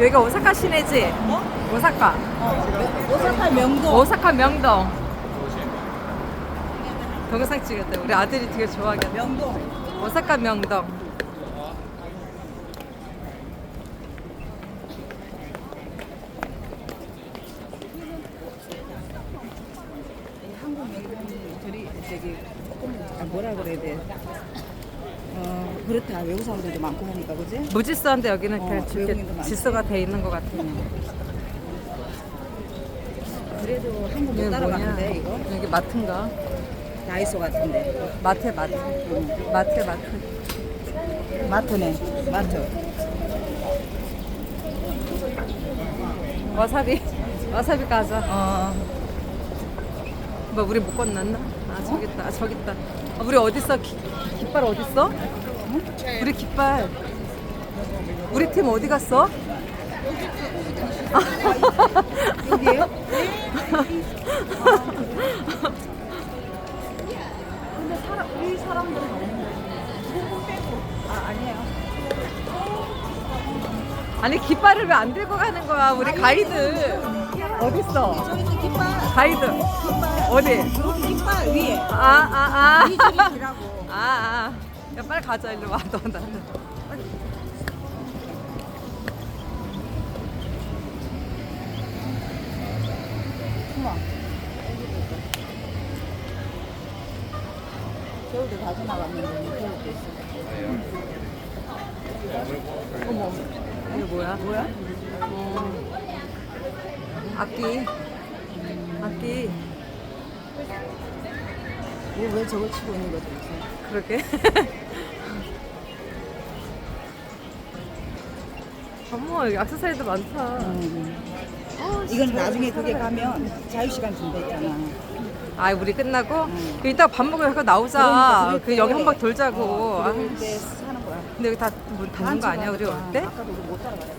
여기가 오사카 시내지? 오사카. 오사카 명동. 오사카 명동. 동영상 찍었대. 우리 아들이 되게 좋아하겠다. 명동. 오사카 명동. 한국 명동들이 저기 아, 뭐라 그래야 돼? 어 그렇다 외국 사람들도 많고 하니까 그지? 무질서한데 여기는 어, 그냥 이렇게 외국인도 많지. 질서가 돼 있는 것 같아. 그래도 한국 못? 따라가는데 이거 여기 마트인가? 다이소 같은데 마트 마트. 마트 마트. 마트네 마트. 와사비. 와사비 가자. 어 뭐 우리 못 건넜나? 아 저기 있다. 아, 저기 있다. 아, 우리 어디 있어? 기, 깃발 어디 있어? 우리 깃발. 우리 팀 어디 갔어? 여기에요? 근데 사람 우리 사람들은 없는데. 아 아니에요. 아니 깃발을 왜 안 들고 가는 거야? 우리 가이드 어디 있어? 저기 있는 깃발. 가이드 어디? 깃발 위에. 아 아 아. 이 줄이 기라고. 아, 아. 야, 빨리 가자, 일로 와, 너, 나. 우와. 겨울에 가져 나갔는데 겨울도 있어. 어머. 이게 뭐야? 뭐야? 어. 악기. 악기. 왜, 왜 저걸 치고 있는 거지? 그러게. 어머, 여기 액세서리도 많다. 음. 어, 이건 나중에 그게 가면 자유시간 준다 했잖아. 아, 우리 끝나고? 응. 그 이따 밥 먹으러 가서 나오자. 그러니까 그 여기 한번 돌자고. 어, 아, 그럴 때 사는 거야. 근데 여기 다문 닫는 거 아니야, 우리 올 때? 아까도 우리 못 따라가요.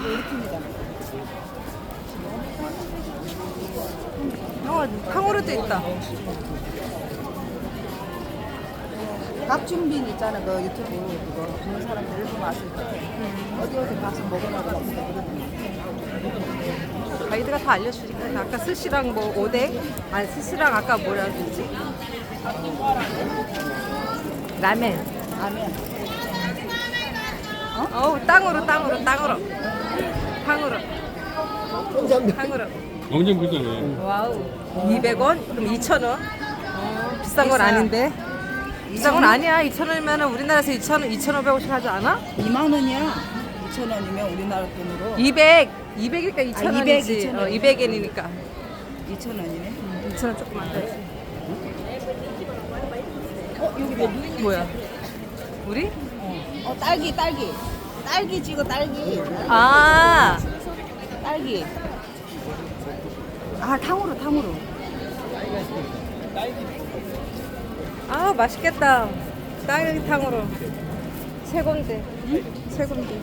우리 팀이잖아. 어, 탕후루도 있다. 박준빈 있잖아, 그 유튜브 그거. 보는 사람들 일본 왔을 때. 어디 어디 가서 먹으라고 막 그러거든. 가이드가 다 알려주니까. 아까 스시랑 뭐 오뎅? 아니 스시랑 아까 뭐라 그러지? 라멘. 라면. 어우 땅으로 땅으로 땅으로. 탕으로. 탕으로. 엄청 비싸네. 와우. 200원? 그럼 2,000원? 비싼 건 아닌데 비싼 건 아니야 2,000원이면 우리나라에서 2,000원 2,550원 하지 않아? 2만 원이야. 2천 원이면 우리나라 돈으로 200 200이니까 2,000 원이지 아, 200, 2,000 어, 원. 200엔이니까 2천 원이네. 2,000원 조금 안 되지 어 여기 뭐 누이 뭐야 우리? 어 딸기 딸기 딸기 찍어 딸기 아 딸기. 아 탕후루 탕후루. 아 맛있겠다. 딸기탕으로. 최고인데 최고인데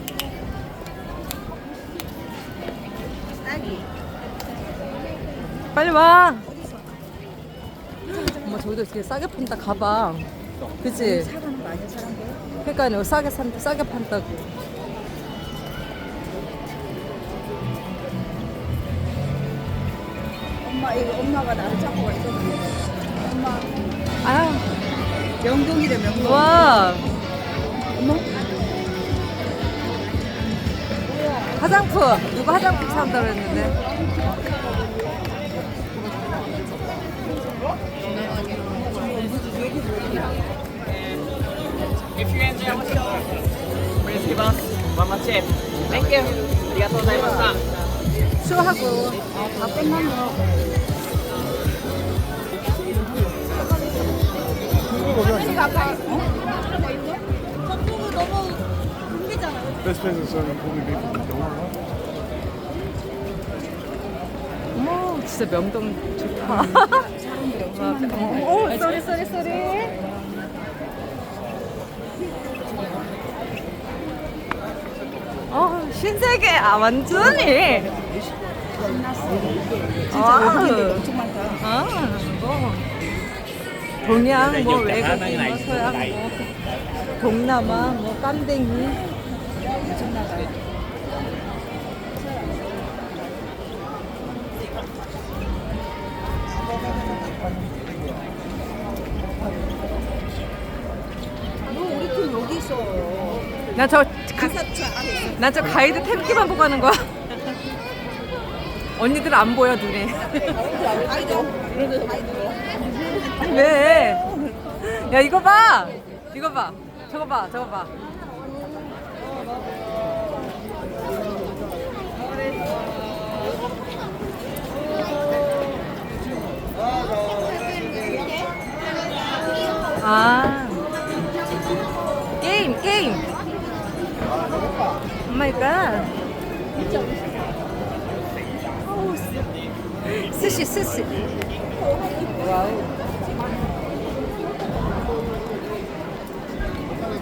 딸기. 빨리 와. 엄마 저기도 이렇게 싸게 판다 가방. 그치? 사가는 거 아니야 사람들? 그러니까 이거 싸게 산 싸게 판다고. 엄마 이거 엄마가 나를 잡고 가 있었는데 아유 명동이래 명동. 와 어머 화장품 누가 화장품 산다고 했는데 If you enjoy what you please give us one more tip. Thank you. ありがとうございました。 수하고 다 끝났네. Best place is serving only beef from. 어머 진짜 명동 좋다 오 쏘리 쏘리 쏘리 어 신세계 아 완전히 끝났어. 진짜 엄청 많다. 아, 어. 동양 뭐 외국인 뭐 서양 뭐 동남아 뭐 깐댕이 너 우리 팀 여기 있어. 나저 가사차 안에 있어. 난저 가이드 탭기만 보고 하는 거야. 언니들 안 보여 눈에. 왜? 야 이거 봐. 이거 봐. 저거 봐. 저거 봐. 아 게임 게임. 오 마이 갓. 스시 스시. 와우. 그냥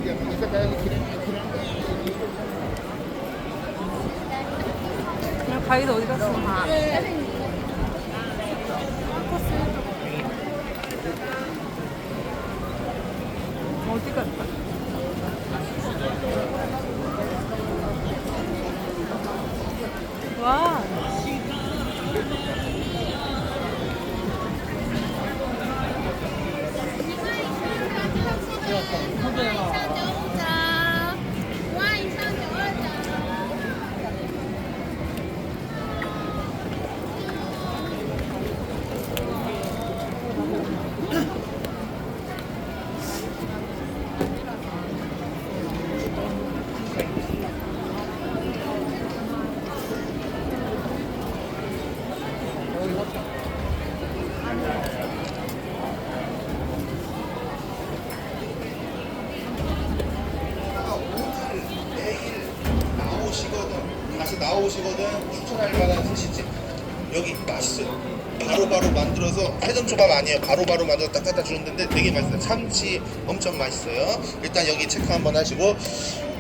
가이드 어디 갔어? 아. 어디 갔다? 와. 나오시거든. 다시 나오시거든. 추천할 만한 스시집. 여기 맛있어요 바로바로 만들어서 회전초밥 아니에요. 바로바로 만들어서 딱 갖다 주는 데인데 되게 맛있어요. 참치 엄청 맛있어요. 일단 여기 체크 한번 하시고.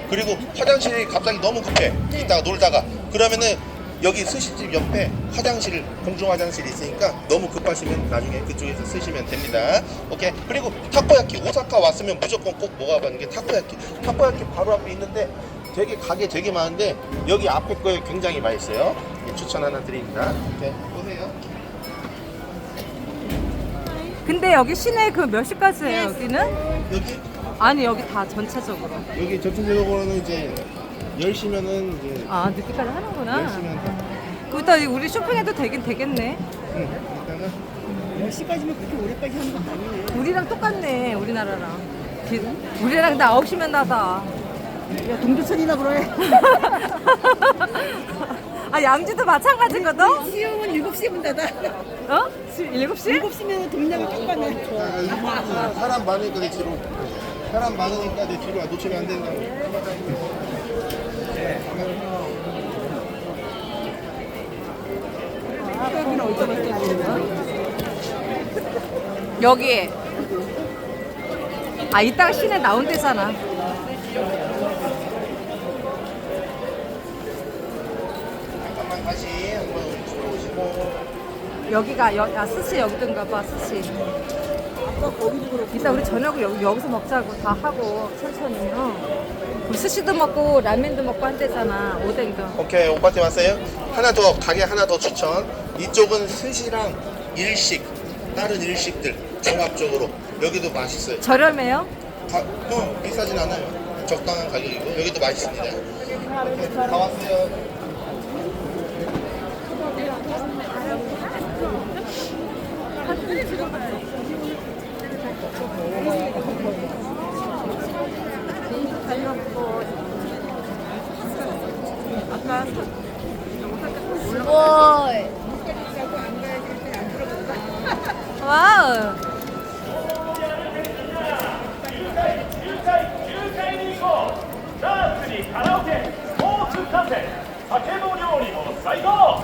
그리고 화장실이 갑자기 너무 급해. 이따가 놀다가. 그러면은 여기 스시집 옆에 화장실 공중 화장실이 있으니까 너무 급하시면 나중에 그쪽에서 쓰시면 됩니다. 오케이. 그리고 타코야키 오사카 왔으면 무조건 꼭 먹어보는 게 타코야키 타코야키 바로 앞에 있는데 되게 가게 되게 많은데 여기 앞에 거에 굉장히 맛있어요 예, 추천 하나 드립니다 오케이 보세요 근데 여기 시내 그 몇 시까지예요 여기는? 여기 아니 여기 다 전체적으로. 여기 전체적으로는 이제 10시면은 이제 아 늦게까지 하는구나. 10시면 그다 우리 쇼핑해도 되긴 되겠네. 응, 일단은 10시까지면 그렇게 오래까지 하는 건 아니에요. 우리랑 똑같네 우리나라랑. 기- 우리랑 나 9시면 나다. 야, 동두천이나 그래. 아 양주도 마찬가지거든? 수영은 7시에 닫아. 어? 7시? 7시면 동네가 똑같네. 아, 사람 많으니까 내 뒤로 사람 많으니까 내 뒤로 놓치면 안 된다고 여기는 어디서 먹겠지? 여기. 아 이따가 시내 나온 데잖아. 다시 한번 들어오시고 여기가 여, 아 스시 여기든가 봐 스시. 이따 우리 저녁을 여기, 여기서 먹자고 다 하고 천천히 어. 우리 스시도 먹고 라면도 먹고 한대잖아 오뎅도. 오케이 오빠한테 왔어요? 하나 더 가게 하나 더 추천 이쪽은 스시랑 일식 다른 일식들 종합적으로 여기도 맛있어요 저렴해요? 가, 어, 비싸진 않아요 적당한 가격이고 여기도 맛있습니다 오케이, 다 왔어요 すごい。わお。カラオケスポーツ観戦酒も料理も最高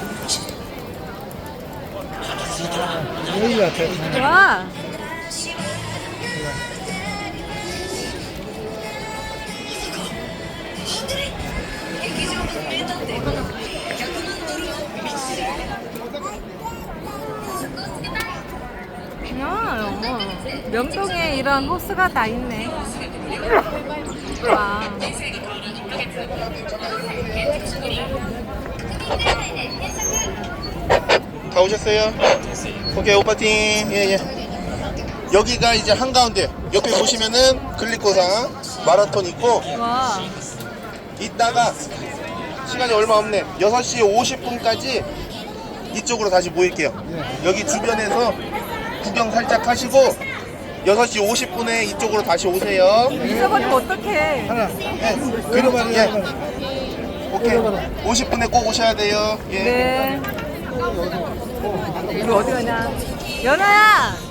여기 같아. 와. 야. 명동에 이런 호수가 다 있네. 와. 다 오셨어요? 오케이 오빠 팀 예예 여기가 이제 한가운데 옆에 보시면은 글리코상 마라톤 있고 와. 이따가 시간이 얼마 없네 6시 50분까지 이쪽으로 다시 모일게요 여기 주변에서 구경 살짝 하시고 6시 50분에 이쪽으로 다시 오세요 잊어버리면 어떡해. 하나. 예. 말이야. 예. 오케이 50분에 꼭 오셔야 돼요 예. 네. 우리 어디 가냐? 연아야!